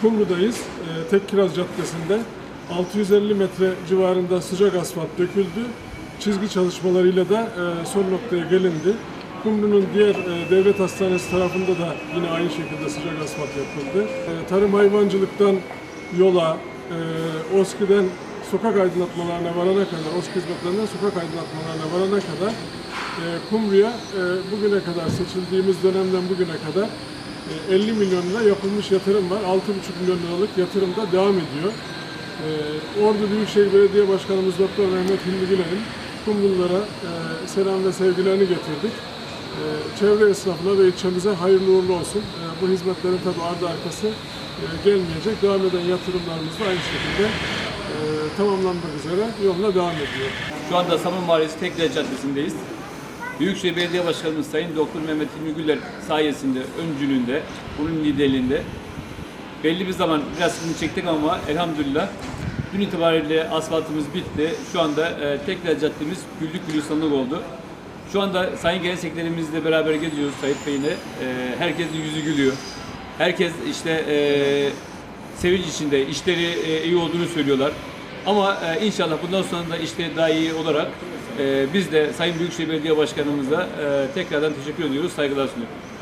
Kumru'dayız. Ee, Tek Kiraz Caddesi'nde 650 metre civarında sıcak asfalt döküldü. Çizgi çalışmalarıyla da e, son noktaya gelindi. Kumru'nun diğer e, devlet hastanesi tarafında da yine aynı şekilde sıcak asfalt yapıldı. E, Tarım hayvancılıktan yola, e, OSKİ'den sokak aydınlatmalarına varana kadar, OSKİ hizmetlerinden sokak aydınlatmalarına varana kadar e, Kumru'ya e, bugüne kadar seçildiğimiz dönemden bugüne kadar e, 50 milyon lira yapılmış yatırım var. 6,5 milyon liralık yatırım da devam ediyor. E, Ordu Büyükşehir Belediye Başkanımız Doktor Mehmet Hilmi Güler'in Kumrulara e, selam ve sevgilerini getirdik. E, Çevre esnafına ve ilçemize hayırlı uğurlu olsun. Bu hizmetlerin tabi ardı arkası e, gelmeyecek. Devam eden yatırımlarımız da aynı şekilde e, tamamlanmak üzere yoluna devam ediyor. Şu anda Samur Mahallesi Tekrar Caddesi'ndeyiz. Büyükşehir Belediye Başkanımız Sayın Doktor Mehmet Hilmi Güller sayesinde, öncülüğünde, bunun liderliğinde belli bir zaman biraz sıkıntı çektik ama elhamdülillah dün itibariyle asfaltımız bitti. Şu anda e, Tekrar Caddemiz güllük gülistanlık oldu. Şu anda Sayın Genel Sekreterimizle beraber geziyoruz Sayit Bey'le. E, herkesin yüzü gülüyor. Herkes işte e, sevinç içinde, işleri e, iyi olduğunu söylüyorlar. Ama e, inşallah bundan sonra da işleri daha iyi olarak biz de Sayın Büyükşehir Belediye Başkanımıza e, tekrardan teşekkür ediyoruz, saygılar sunuyoruz.